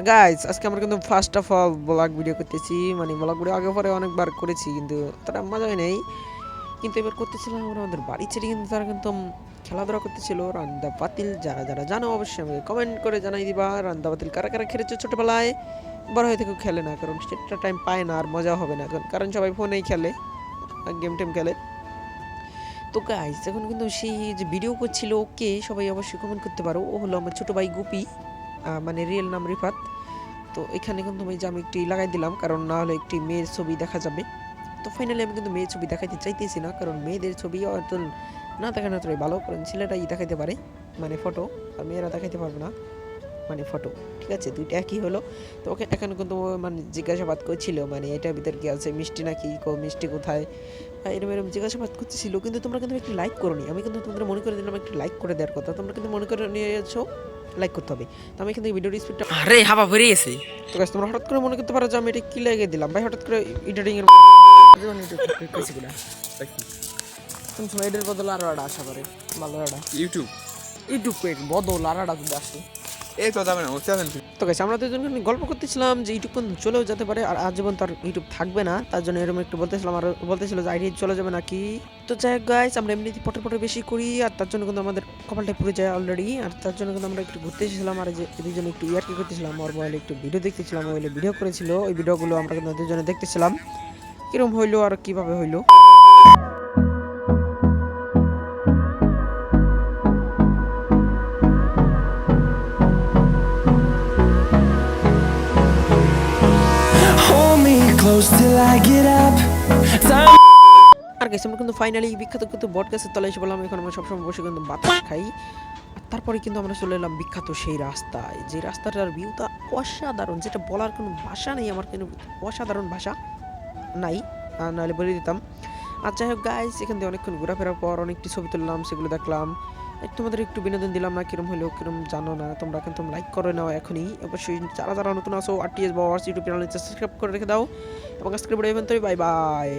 Guys আজকে আমরা কিন্তু first of all vlog video করতেছি। মানে ব্লগ ভিডিও আগে পরে অনেকবার করেছি, কিন্তু তারা মজা হয় নাই। কিন্তু এবার করতেছিলাম আমরা আমাদের বাড়ি ছেড়ে, কিন্তু তারা কিন্তু খেলাধুলা করতেছিল। রান্দা পাতিল যারা যারা জানো অবশ্যই আমাকে কমেন্ট করে জানাই দিবা, রান্দা পাতিল কারা কারা খেলেছে ছোটোবেলায়? বড় হয়ে থেকেও খেলে না, কারণ সেটা টাইম পায় না আর মজা হবে না। কারণ- কারণ সবাই ফোনেই খেলে গেম টেম খেলে। তো গাইজ এখন কিন্তু সেই যে ভিডিও করছিল ওকে সবাই অবশ্যই কমেন্ট করতে পারো। ও হলো আমার ছোটো ভাই গুপি। মানে রিয়েল নাম রিফাত। তো এখানে কিন্তু আমি যে আমি একটি লাগাই দিলাম, কারণ না হলে একটি মেয়ের ছবি দেখা যাবে। তো ফাইনালি আমি কিন্তু মেয়ের ছবি দেখাইতে চাইতেছি না, কারণ মেয়েদের ছবি হয়তো না দেখানো তোরাই ভালো, কারণ ছেলেটাই দেখাইতে পারে মানে ফটো আর মেয়েরা দেখাইতে পারবে না মানে ফটো ঠিক আছে, দুইটা একই হলো। তো ওকে এখানে কিন্তু মানে জিজ্ঞাসাবাদ করছিল মানে এটার ভিতর কি আছে, মিষ্টি নাকি কো মিষ্টি কোথায়? আর এরকম এরকম জিজ্ঞাসাবাদ করতেছিল, কিন্তু তোমরা কিন্তু একটি লাইক করোনি। আমি কিন্তু তোমাদের মনে করে দিলাম, একটি লাইক করে দেওয়ার কথা। তোমরা কিন্তু মনে করে নিয়েছো লাইক করতে হবে। তো আমি এখান থেকে ভিডিওর স্পিডটা আরে হাবা ভরে গেছে। তো গাছ তোমরা হঠাৎ করে মনে করতে পারো যে আমি এটা কি লাগিয়ে দিলাম? ভাই হঠাৎ করে এডিটিং এর সময় এটার বদল আরও একটা আশা করে ভালো একটা ইউটিউব ইউটিউব পেজ বদল আর একটা যদি আসে। এই তো যাবে না ও তো গাছ আমরা দুজন গল্প করতেছিলাম যে ইউটিউব পর্যন্ত চলেও যেতে পারে, আর আজীবন তার ইউটিউব থাকবে না, তার জন্য এরকম একটু বলতেছিলাম, আর বলতেছিল যে আইডি চলে যাবে নাকি। তো যাই হোক গাইস আমরা এমনিতে পটে পটে বেশি করি, আর তার জন্য কিন্তু আমাদের কপালটা পুড়ে যায় অলরেডি আর তার জন্য কিন্তু আমরা একটু ঘুরতে এসেছিলাম, আর যে দুজন একটু ইয়ার্কি করতেছিলাম, ওর মোবাইলে একটু ভিডিও দেখতেছিলাম মোবাইলে ভিডিও করেছিল, ওই ভিডিওগুলো আমরা কিন্তু দুজনে দেখতেছিলাম। কিরম হইল আর কীভাবে হইল? আর গেছি আমরা কিন্তু ফাইনালি বিখ্যাত কিন্তু বট গাছের তলায় এসে বললাম এখন আমরা সবসময় বসে কিন্তু বাতাস খাই। তারপরে কিন্তু আমরা চলে এলাম বিখ্যাত সেই রাস্তায়। যে রাস্তাটার ভিউটা অসাধারণ, যেটা বলার কোনো ভাষা নেই আমার কিন্তু। অসাধারণ ভাষা নাই। নাহলে বলে দিতাম। আর যাই হোক গাইস এখান থেকে অনেকক্ষণ ঘোরাফেরার পর অনেকটি ছবি তুললাম, সেগুলো দেখলাম। তোমাদের একটু বিনোদন দিলাম না, কিরম হলো, কিরম জানো না, তোমরা কিন্তু লাইক করে নাও এখনই। অবশ্যই যারা যারা নতুন আসো R T S YouTube channel subscribe করে রেখে দাও। এবং আজকের ভিডিও বাই বাই